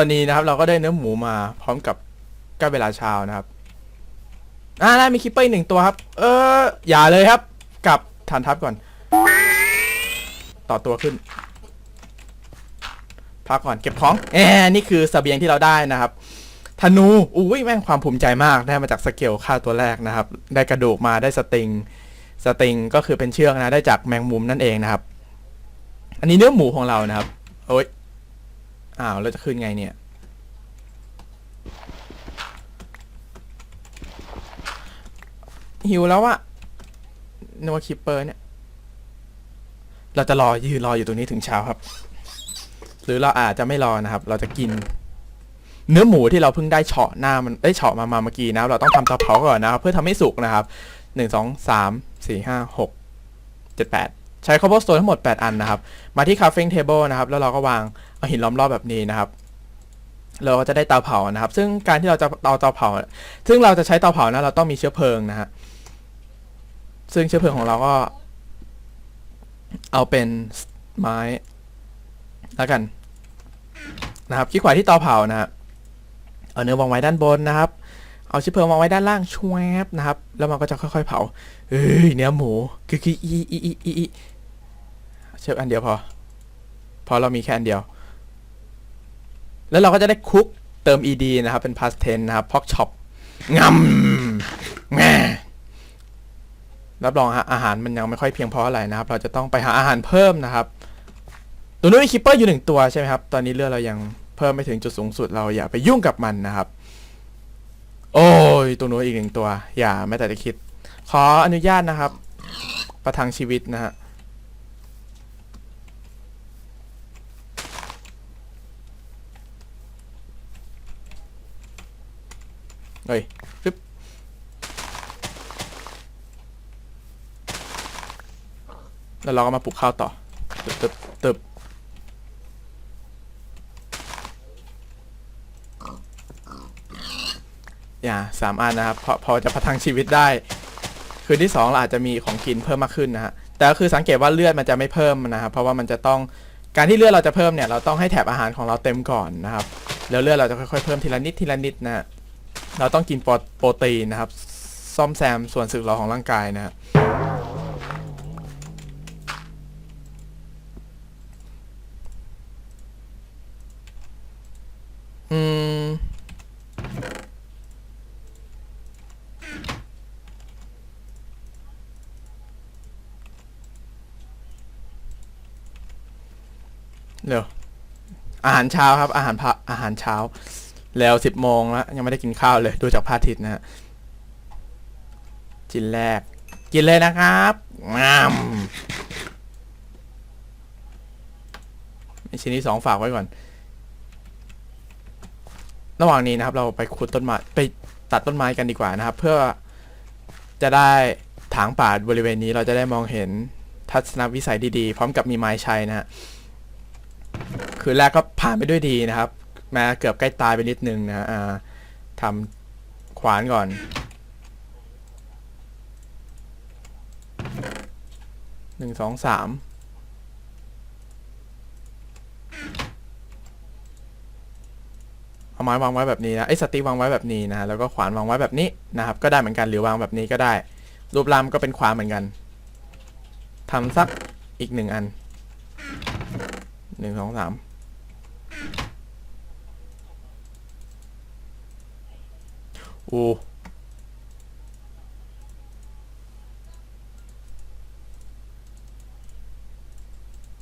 อนนี้นะครับ เราก็ได้เนื้อหมูมาพร้อมกับใกล้เวลาเช้านะครับอ่าได้มีคิปเปอร์หนึ่งตัวครับ เอออย่าเลยครับกลับฐานทัพก่อน ต่อตัวขึ้นพักก่อนเก็บของแอนี่คือเสบียงที่เราได้นะครับธนูอุ้ยแม่งความภูมิใจมากได้มาจากสเกลค่าตัวแรกนะครับ ได้กระดูกมาได้สติงสติงก็คือเป็นเชือกนะได้จากแมงมุมนั่นเองนะครับ อันนี้เนื้อหมูของเรานะครับโอ้ยอ้าวเราจะขึ้นไงเนี่ย หิวแล้วอะนึกว่าคิปเปอร์เนี่ย เราจะรอยืนรออยู่ตรงนี้ถึงเช้าครับ หรือเราอาจจะไม่รอนะครับ เราจะกิน เนื้อหมูที่เราเพิ่งได้เฉาะหน้ามันได้เฉาะมามาเมื่อกี้นะเราต้องทำเตาเผาก่อนนะครับเพื่อทำให้สุกนะครับหนึ่งสองสามสี่ห้าหกเจ็ดแปดใช้คอ b บ e s สโตนทั้งหมด 8 อันนะครับ มาที่ crafting table นะครับ แล้วเราก็วางเอาหินล้อมรอบแบบนี้นะครับ เราก็จะได้เตาเผานะครับ ซึ่งการที่เราจะเอาเตาเผา ซึ่งเราจะใช้เตาเผานะ เราต้องมีเชื้อเพลิงนะฮะ ซึ่งเชื้อเพลิงของเราก็ เอาเป็นไม้แล้วกัน นะครับคลิกขวาที่เตาเผานะฮะเอาเนื้อวางไว้ด้านบนนะครับ เอาเชื้อเพลิงวางไว้ด้านล่างชวบนะครับ แล้วมันก็จะค่อย ๆ เผาเอ้ยเนื้อหมูคือคืออีอีอีอีอีเชือกอันเดียวพอพอเรามีแค่อันเดียว แล้วเราก็จะได้คุกเติม ed นะครับ เป็น past tense นะครับ pork chop งำแง่ รับรองอาหารมันยังไม่ค่อยเพียงพออะไรนะครับ เราจะต้องไปหาอาหารเพิ่มนะครับ ตัวนู้นมีคิปเปอร์อยู่หนึ่งตัวใช่ไหมครับ ตอนนี้เลือดเรายังเพิ่มไม่ถึงจุดสูงสุด เราอย่าไปยุ่งกับมันนะครับ โอ้ยตัวนู้นอีกหนึ่งตัว อย่าแม้แต่จะคิด ขออนุญาตนะครับ ประทังชีวิตนะฮะเฮ้ยปึ๊บ แล้วเราก็มาปลูกข้าวต่อตึบตึบตึบอย่าสามอันนะครับพอพอจะประทังชีวิตได้ คืนที่สองเราอาจจะมีของกินเพิ่มมากขึ้นนะฮะแต่ก็คือสังเกตว่าเลือดมันจะไม่เพิ่มนะครับเพราะว่ามันจะต้องการที่เลือดเราจะเพิ่มเนี่ยเราต้องให้แถบอาหารของเราเต็มก่อนนะครับแล้วเลือดเราจะค่อยๆเพิ่มทีละนิดทีละนิดนะเราต้องกินโปรตีนนะครับ ซ่อมแซมส่วนสึกหรอของร่างกายนะฮะ อืม เร็ว อาหารเช้าครับ อาหารพะอาหารเช้า แล้วสิบโมงแล้ว ยังไม่ได้กินข้าวเลย ดูจากพระอาทิตย์นะฮะจินแรก กินเลยนะครับงามชิ้นที่สองฝากไว้ก่อน ระหว่างนี้นะครับ เราไปขุดต้นไม้ไปตัดต้นไม้กันดีกว่านะครับ เพื่อจะได้ถางป่าบริเวณนี้เราจะได้มองเห็นทัศนวิสัยดีๆ พร้อมกับมีไม้ใช้นะฮะคืนแรกก็ผ่านไปด้วยดีนะครับแม้เกือบใกล้ตายไปนิดนึงนะฮะอ่าทำขวานก่อน หนึ่งสองสาม เอาไม้วางไว้แบบนี้นะไอ้ยสติวางไว้แบบนี้นะแล้วก็ขวานวางไว้แบบนี้นะครับ ก็ได้เหมือนกันหรือวางแบบนี้ก็ได้ รูปร่างก็เป็นขวานเหมือนกันทำสักอีกหนึ่งอันหนึ่งสองสามโอ้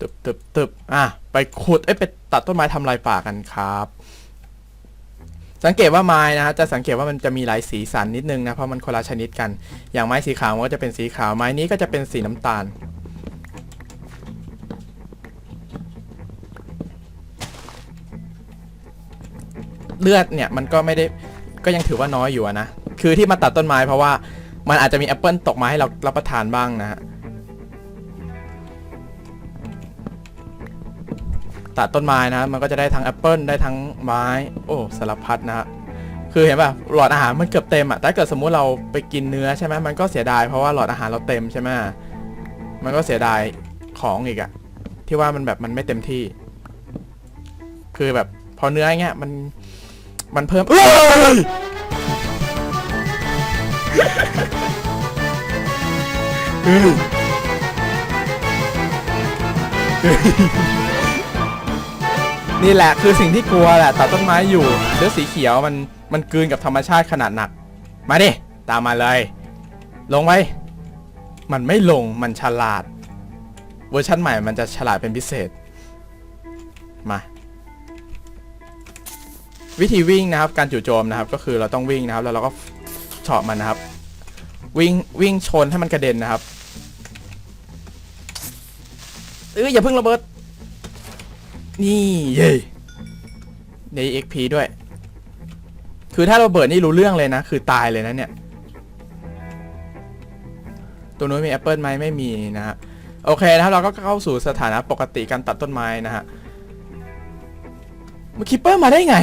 ตึบตึบตึบอะ ไปขุด เอ้ย ไปตัดต้นไม้ทำลายป่ากันครับ สังเกตว่าไม้นะฮะจะสังเกตว่ามันจะมีหลายสีสันนิดนึงนะเพราะมันคนละชนิดกัน อย่างไม้สีขาวมันก็จะเป็นสีขาวไม้นี้ก็จะเป็นสีน้ำตาล เลือดเนี่ยมันก็ไม่ได้ก็ยังถือว่าน้อยอยู่นะคือที่มาตัดต้นไม้เพราะว่ามันอาจจะมีแอปเปิลตกมาให้เรารับประทานบ้างนะฮะ ตัดต้นไม้นะ มันก็จะได้ทั้งแอปเปิลได้ทั้งไม้ โอ้สารพัดนะฮะคือเห็นป่ะหลอดอาหารมันเกือบเต็มอะแต่ถ้าเกิดสมมุติเราไปกินเนื้อใช่ไหมมันก็เสียดายเพราะว่าหลอดอาหารเราเต็มใช่ไหมมันก็เสียดายของอีกอะที่ว่ามันแบบมันไม่เต็มที่ คือแบบพอเนื้ออย่างเงี้ยมันมันเพิ่มเอ้ยเฮ้ย นี่แหละคือสิ่งที่กลัวแหละตัดต้นไม้อยู่เลือดสีเขียวมันมันกลืนกับธรรมชาติขนาดหนัก มาดิตามมาเลย ลงไปมันไม่ลงมันฉลาด เวอร์ชันใหม่มันจะฉลาดเป็นพิเศษ มา วิธีวิ่งนะครับ การจู่โจมนะครับ ก็คือเราต้องวิ่งนะครับ แล้วเราก็เฉาะมันนะครับ วิ่งวิ่งชนให้มันกระเด็นนะครับเอออย่าเพิ่งระเบิด นี่เย้ใน XP ด้วย คือถ้าเระเบิดนี่รู้เรื่องเลยนะ คือตายเลยนะเนี่ย ตัวนู้นมีแอปเปิลไหมไม่มีนะฮะ โอเคนะครับเราก็เข้าสู่สถานะปกติการตัดต้นไม้นะฮะมันคิปเปอร์มาได้ไง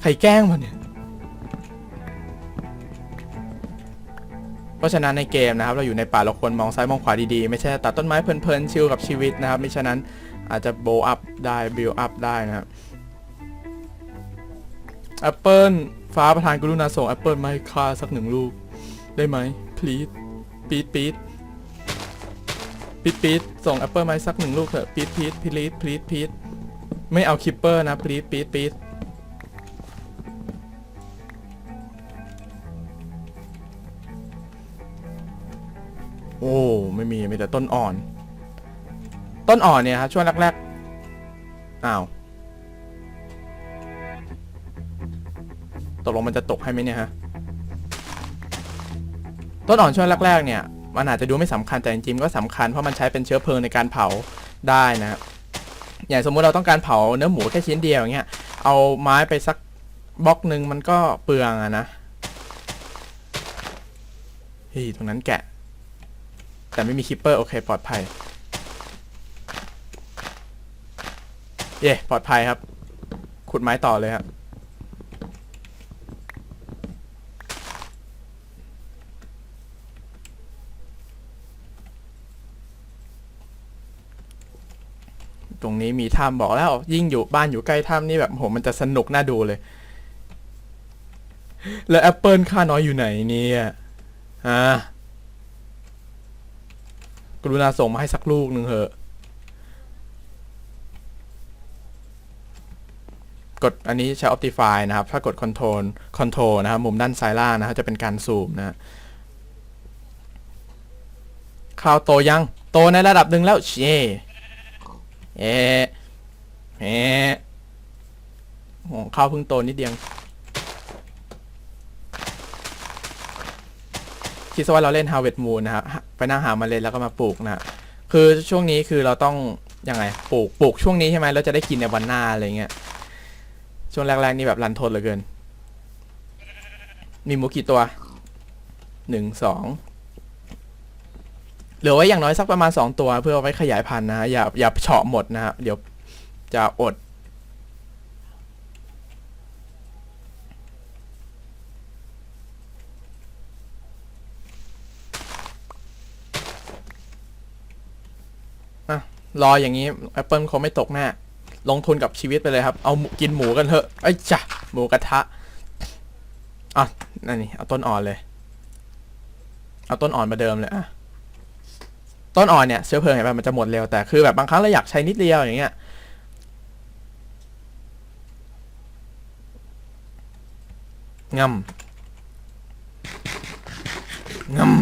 ใครแกล้งมันเนี่ย เพราะฉะนั้นในเกมนะครับเราอยู่ในป่าเราควรมองซ้ายมองขวาดีๆ ไม่ใช่ตัดต้นไม้เพลินๆชิลกับชีวิตนะครับไม่ฉะนั้นอาจจะโบอัพได้บิลอัพได้นะครับแอปเปิลฟ้าประธานกรุณาส่งแอปเปิลมาให้ข้าสักหนึ่งลูก ได้ไหม please ปีดปีดปีดปีดส่งแอปเปิลมาให้สักหนึ่งลูกเถอะปีดปีดพลีดพลีดพีดไม่เอาคิปเปอร์นะพลีด โอ้ไม่มีมีแต่ต้นอ่อน ต้นอ่อนเนี่ยครับช่วงแรกๆอ้าวตกลงมันจะตกให้ไหมเนี่ยฮะต้นอ่อนช่วงแรกๆเนี่ยมันอาจจะดูไม่สำคัญแต่จริงๆก็สำคัญเพราะมันใช้เป็นเชื้อเพลิงในการเผาได้นะอย่างสมมุติเราต้องการเผาเนื้อหมูแค่ชิ้นเดียวอย่างเงี้ยเอาไม้ไปสักบล็อกหนึ่งมันก็เปลืองอะนะเฮ้ยตรงนั้นแกะ แต่ไม่มีคิปเปอร์โอเค ปลอดภัย เย่ปลอดภัยครับ ขุดไม้ต่อเลยครับตรงนี้มีถ้ำบอกแล้วยิ่งอยู่บ้านอยู่ใกล้ถ้ำนี่แบบโหมันจะสนุกน่าดูเลย แล้วแอปเปิลค่าน้อยอยู่ไหนเนี่ยฮะ กรุณาส่งมาให้สักลูกหนึ่งเถอะ กดอันนี้ใช้ Optify นะครับ ถ้ากด Control Control นะครับ มุมด้านซ้ายล่างนะครับจะเป็นการซูมนะข้าวโตยัง โตในระดับหนึ่งแล้วเชเอ๊ะเอ๊ะโอ้ข้าวเพิ่งโตนิดเดียว คิดซะว่าเราเล่น Harvest Moon นะครับไปนั่งหาเมาเล็ดแล้วก็มาปลูกนะคือช่วงนี้คือเราต้องยังไงปลูกปลูกช่วงนี้ใช่ไหมแล้วจะได้กินในวันหน้าอะไรเงี้ยช่วงแรกๆนี่แบบรันทดเหลือเกิน มีหมูกี่ตัวหนึ่งสองเหลือไว้อย่างน้อยสักประมาณสองตัว เพื่อไว้ขยายพันธุ์นะฮะอย่าอย่าเฉาะหมดนะฮะเดี๋ยวจะอด อะ รออย่างนี้แอปเปิลคงไม่ตกแน่ลงทุนกับชีวิตไปเลยครับ เอากินหมูกันเถอะไอ้จ้ะหมูกระทะอะนั่นนี่เอาต้นอ่อนเลย เอาต้นอ่อนมาเดิมเลยอะต้นอ่อนเนี่ยเชื้อเพลิงเห็นป่ะมันจะหมดเร็วแต่คือแบบบางครั้งเราอยากใช้นิดเดียวอย่างเงี้ยงำงำ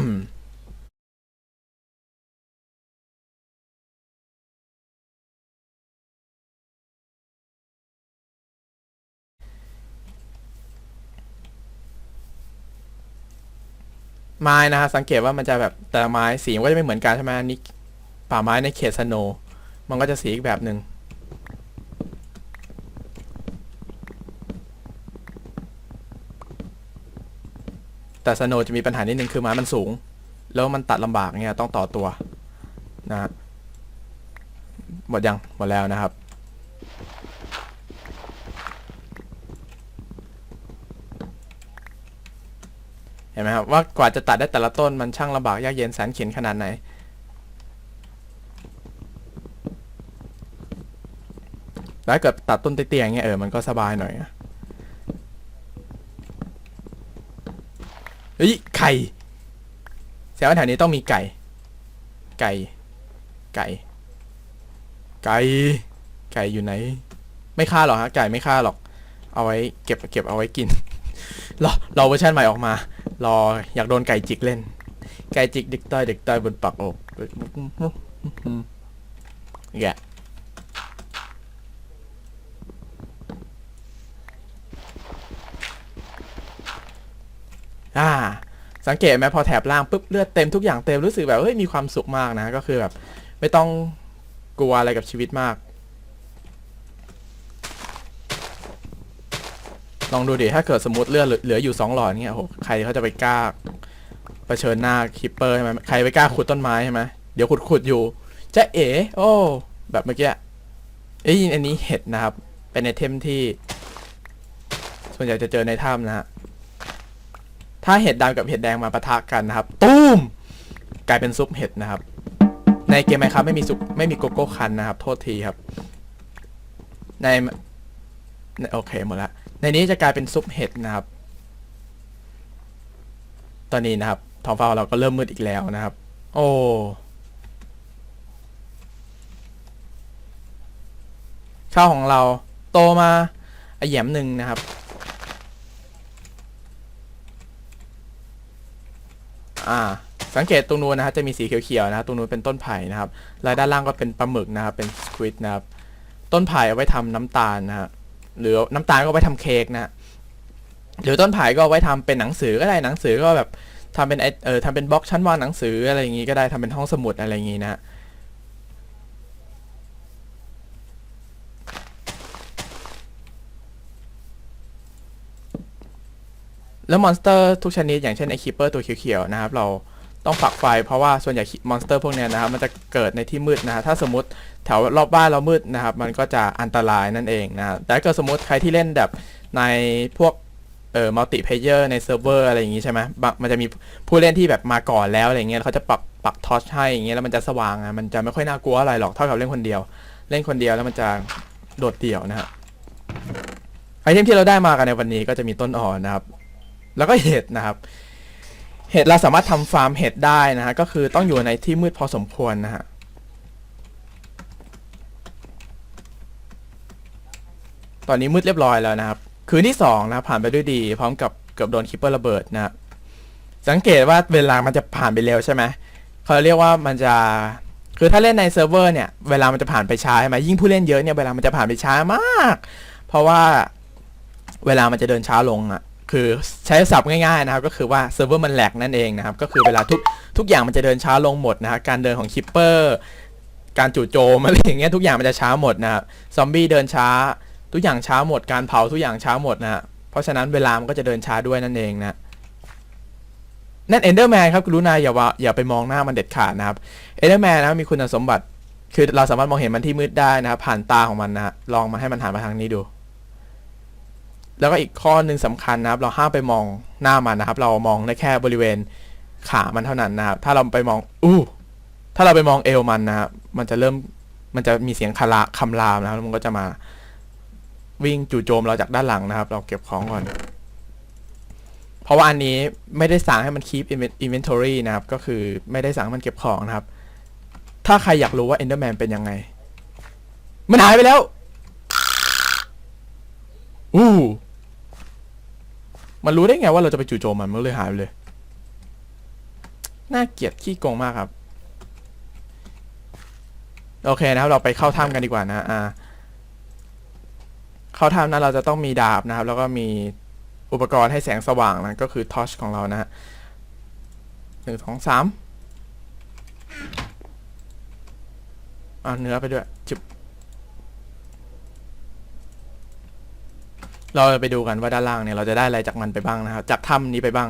ไม้นะฮะสังเกตว่ามันจะแบบแต่ละไม้สีมันก็จะไม่เหมือนกันใช่ไหมนี่ป่าไม้ในเขตสโนว์มันก็จะสีอีกแบบหนึ่งแต่สโนว์จะมีปัญหานิดนึงคือไม้มันสูง แล้วมันตัดลำบากเนี่ยต้องต่อตัวนะหมดยังหมดแล้วนะครับ ห็นไหมครับว่ากว่าจะตัดได้แต่ละต้นมันช่างลำบากยากเย็นแสนเข็ญขนาดไหน แล้วถ้าเกิดตัดต้นเตี้ยๆอย่างเงี้ยเออมันก็สบายหน่อยอะเฮ้ยไข่แสดงว่าแถวนี้ต้องมีไก่ ไก่ ไก่ ไก่ ไก่อยู่ไหน ไม่ฆ่าหรอกฮะไก่ไม่ฆ่าหรอก เอาไว้เก็บเก็บเอาไว้กินรอรอเวอร์ชันใหม่ออกมา รออยากโดนไก่จิกเล่น ไก่จิกเด็กต้เด็กต้บนปากอกแกอ่า สังเกตไหมพอแถบล่างปุ๊บเลือดเต็มทุกอย่างเต็มรู้สึกแบบเฮ้ยมีความสุขมากนะ ก็คือแบบ ไม่ต้องกลัวอะไรกับชีวิตมาก ลองดูดิถ้าเกิดสมมติเลือดเหลืออยู่สองหลอดเนี่ยโอ้โหใครเขาจะไปกล้าเผชิญหน้าคิปเปอร์ใช่ไหมใครไปกล้าขุดต้นไม้ใช่ไหมเดี๋ยวขุดขุดอยู่จะเอ๋โอ้แบบเมื่อกี้เอ้ยอันนี้เห็ดนะครับ เป็นไอเทมที่ ส่วนใหญ่จะเจอในถ้ำนะฮะถ้าเห็ดดำกับเห็ดแดงมาปะทะกันนะครับตุ้มกลายเป็นซุปเห็ดนะครับ ในเกมไหมครับไม่มีซุปไม่มีโกโก้คันนะครับ โทษทีครับ ใน โอเคหมดละ ในนี้จะกลายเป็นซุปเห็ดนะครับ ตอนนี้นะครับท้องฟ้าเราก็เริ่มมืดอีกแล้วนะครับ โอ้ข้าวของเราโตมาอแหยมหนึ่งนะครับ อ่า สังเกตตรงนู้นนะครับจะมีสีเขียวๆนะครับตรงนู้นเป็นต้นไผ่นะครับแล้วด้านล่างก็เป็นปลาหมึกนะครับ เป็นสควิดนะครับ ต้นไผ่เอาไว้ทำน้ำตาลนะฮะ หรือน้ำตาลก็ไว้ทำเค้กนะหรือต้นไผ่ก็ไว้ทำเป็นหนังสือก็ได้หนังสือก็แบบทำเป็นเออทำเป็นบล็อกชั้นวางหนังสืออะไรอย่างงี้ก็ได้ทำเป็นห้องสมุดอะไรอย่างงี้นะแล้วมอนสเตอร์ทุกชนิดอย่างเช่นไอคิปเปอร์ตัวเขียวๆนะครับ เรา ต้องฝักไฟ เพราะว่าส่วนใหญ่มอนสเตอร์พวกนี้นะครับมันจะเกิดในที่มืดนะฮะถ้าสมมติแถวรอบบ้านเรามืดนะครับ มันก็จะอันตรายนั่นเองนะแต่ถ้าเกิดสมมติใครที่เล่นแบบในพวกเอ่อมัลติเพเยอร์ในเซิร์ฟเวอร์อะไรอย่างงี้ใช่ไหมมันจะมีผู้เล่นที่แบบมาก่อนแล้วอะไรเงี้ยเขาจะปักปักทอชให้อย่างเงี้ยแล้วมันจะสว่างอะมันจะไม่ค่อยน่ากลัวอะไรหรอกเท่ากับเล่นคนเดียว เล่นคนเดียวแล้วมันจะโดดเดี่ยวนะฮะไอเทมที่เราได้มากันในวันนี้ก็จะมีต้นอ่อนนะครับ แล้วก็เห็ดนะครับ เห็ดเราสามารถทำฟาร์มเห็ดได้นะฮะก็คือต้องอยู่ในที่มืดพอสมควรนะฮะตอนนี้มืดเรียบร้อยแล้วนะครับ คืนที่สองนะผ่านไปด้วยดี พร้อมกับเกือบโดนคิปเปอร์ระเบิดนะสังเกตว่าเวลามันจะผ่านไปเร็วใช่ไหมเขาเรียกว่ามันจะคือถ้าเล่นในเซิร์ฟเวอร์เนี่ยเวลามันจะผ่านไปช้าใช่ไหมยิ่งผู้เล่นเยอะเนี่ยเวลามันจะผ่านไปช้ามาก เพราะว่าเวลามันจะเดินช้าลงอะ คือใช้ศัพท์ง่ายๆนะครับก็คือว่าเซิร์ฟเวอร์มันแหลกนั่นเองนะครับก็คือเวลาทุกทุกอย่างมันจะเดินช้าลงหมดนะฮะการเดินของคิปเปอร์การจู่โจมอะไรอย่างเงี้ยทุกอย่างมันจะช้าหมดนะครับซอมบี้เดินช้า ทุกอย่างช้าหมดการเผาทุกอย่างช้าหมดนะฮะเพราะฉะนั้นเวลามันก็จะเดินช้าด้วยนั่นเองนะนั่นเอนเดอร์แมนครับกรุณาอย่าว่าอย่าไปมองหน้ามันเด็ดขาดนะครับเอนเดอร์แมนนะมีคุณสมบัติ คือเราสามารถมองเห็นมันที่มืดได้นะครับผ่านตาของมันนะฮะลองมาให้มันหันมาทางนี้ดู แล้วก็อีกข้อหนึ่งสำคัญนะครับ เราห้ามไปมองหน้ามันนะครับ เรามองได้แค่บริเวณขามันเท่านั้นนะครับ ถ้าเราไปมองอู้ถ้าเราไปมองเอวมันนะครับมันจะเริ่มมันจะมีเสียงคาราคำรามนะครับมันก็จะมาวิ่งจู่โจมเราจากด้านหลังนะครับ เราเก็บของก่อน เพราะว่าอันนี้ไม่ได้สั่งให้มัน keep inventory นะครับ ก็คือไม่ได้สั่งให้มันเก็บของนะครับ ถ้าใครอยากรู้ว่า Enderman เป็นยังไง มันหายไปแล้วอู้ มันรู้ได้ไงว่าเราจะไปจู่โจมมันมันเลยหายไปเลย น่าเกลียดขี้โกงมากครับ โอเคนะครับ เราไปเข้าถ้ำกันดีกว่านะอ่า เข้าถ้ำนั้นเราจะต้องมีดาบนะครับ แล้วก็มีอุปกรณ์ให้แสงสว่างนะก็คือทอชของเรานะฮะหนึ่งสองสามเอาเนื้อไปด้วยจิบ เราไปดูกันว่าด้านล่างเนี่ยเราจะได้อะไรจากมันไปบ้างนะครับ จากถ้ำนี้ไปบ้าง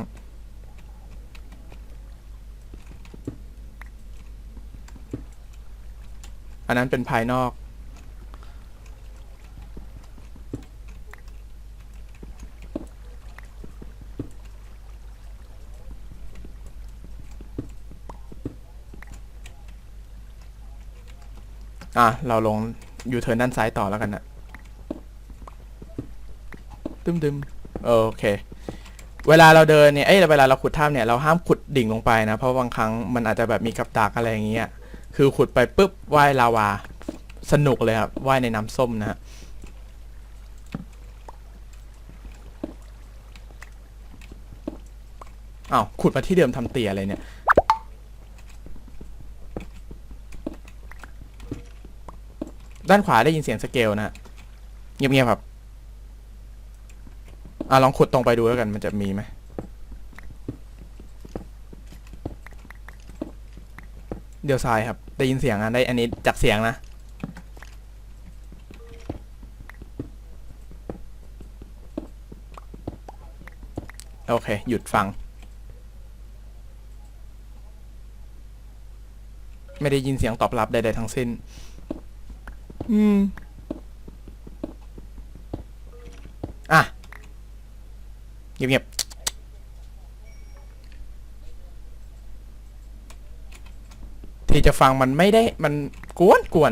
อันนั้นเป็นภายนอก อะ เราลงยูเทิร์นด้านซ้ายต่อแล้วกันนะึมดึมโอเค เวลาเราเดินเนี่ย เอ้ย เวลาเราขุดถ้ำเนี่ย เราห้ามขุดดิ่งลงไปนะ เพราะบางครั้งมันอาจจะแบบมีกับดักอะไรอย่างเงี้ย คือขุดไปปุ๊บว่ายลาวา สนุกเลยครับว่ายในน้ำส้มนะฮะอ้าวขุดมาที่เดิมทำเตียอะไรเนี่ย ด้านขวาได้ยินเสียงสเกลนะฮะเงียบๆครับ อะลองขุดตรงไปดูแล้วกันมันจะมีไหมเดี๋ยวซ้ายครับ ได้ยินเสียงอะได้อันนี้จากเสียงนะ โอเค หยุดฟัง ไม่ได้ยินเสียงตอบรับใดๆทั้งสิ้น อืม อะ เงียบๆที่จะฟังมันไม่ได้มันกวนกวน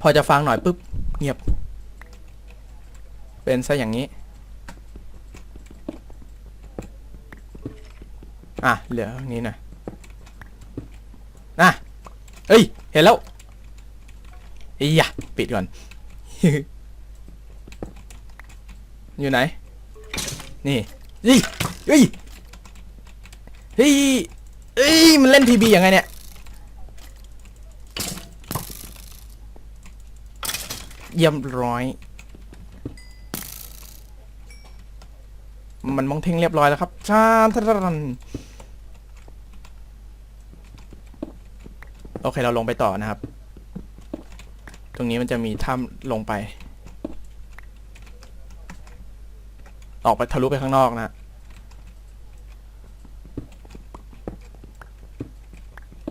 พอจะฟังหน่อยปุ๊บ เงียบ เป็นซะอย่างนี้ อะ เหลืออันนี้หน่อยอะเอ้ย เห็นแล้วอียะปิดก่อน อยู่ไหน นี่ยี่เฮ้ยเฮ้ยเฮ้ยมันเล่นพีบียังไงเนี่ยเยี่ยมร้อย มันมองเทงเรียบร้อยแล้วครับชามทันโอเคเราลงไปต่อนะครับ ตรงนี้มันจะมีถ้ำลงไป ออกไปทะลุไปข้างนอกนะ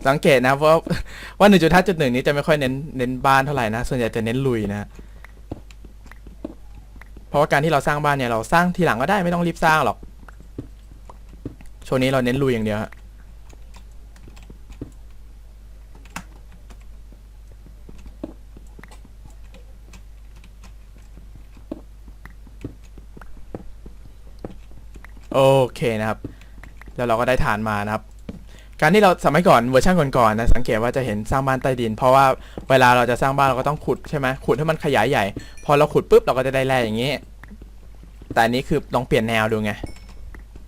สังเกตนะว่าว่าหนึ่งจุดห้าจุดหนึ่งนี้จะไม่ค่อยเน้นเน้นบ้านเท่าไหร่นะ ส่วนใหญ่จะเน้นลุยนะ เพราะว่าการที่เราสร้างบ้านเนี่ยเราสร้างทีหลังก็ได้ไม่ต้องรีบสร้างหรอกช่วงนี้เราเน้นลุยอย่างเดียวฮะ โอเคนะครับ แล้วเราก็ได้ฐานมานะครับ การที่เราสมัยก่อนเวอร์ชันก่อนๆนะสังเกตว่าจะเห็นสร้างบ้านใต้ดิน เพราะว่าเวลาเราจะสร้างบ้านเราก็ต้องขุดใช่ไหมขุดให้มันขยายใหญ่ พอเราขุดปุ๊บเราก็จะได้แร่อย่างนี้ แต่อันนี้คือลองเปลี่ยนแนวดูไง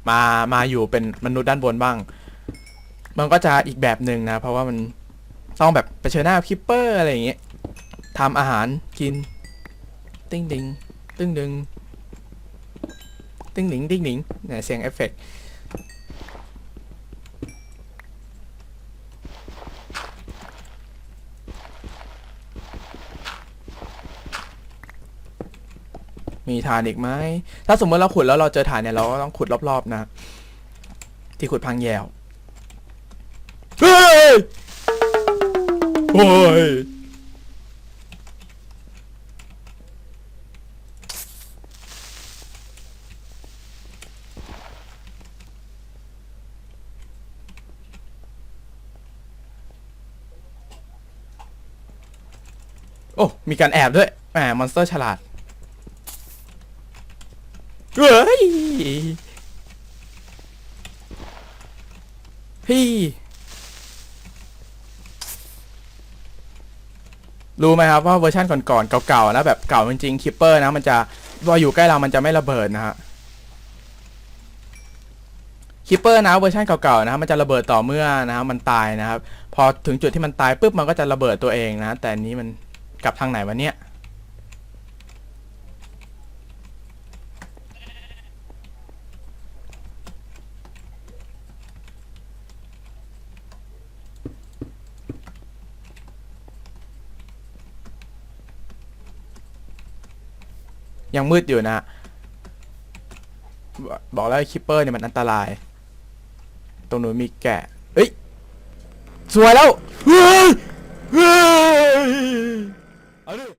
มา มาอยู่เป็นมนุษย์ด้านบนบ้าง มันก็จะอีกแบบหนึ่งนะ เพราะว่ามันต้องแบบเผชิญหน้าคิปเปอร์อะไรอย่างเงี้ยทำอาหารกิน ติ้งดิง ตึ้งดึง ติ้งหนิงติ้งหนิงเนี่ยเสียงเอฟเฟกต์มีฐานอีกไหม ถ้าสมมติเราขุดแล้วเราเจอฐานเนี่ยเราก็ต้องขุดรอบๆนะ ที่ขุดพังแยวเฮ้ยโอ้ย อ้มีการแอบด้วยแหมมอนสเตอร์ฉลาดเฮ้ยพี่ รู้ไหมครับว่าเวอร์ชันก่อนๆเก่าๆนะแบบเก่าจริงๆคิปเปอร์นะ มันจะพออยู่ใกล้เรามันจะไม่ระเบิดนะฮะคิปเปอร์นะเวอร์ชันเก่าๆนะมันจะระเบิดต่อเมื่อนะมันตายนะครับ พอถึงจุดที่มันตายปุ๊บมันก็จะระเบิดตัวเองนะ แต่อันนี้มัน กลับทางไหนวะเนี่ยยังมืดอยู่นะบอกแล้วคิปเปอร์เนี่ยมันอันตราย ตรงนู้นมีแกะเฮ้ย สวยแล้ว เฮ้ย เฮ้ย เอาดิ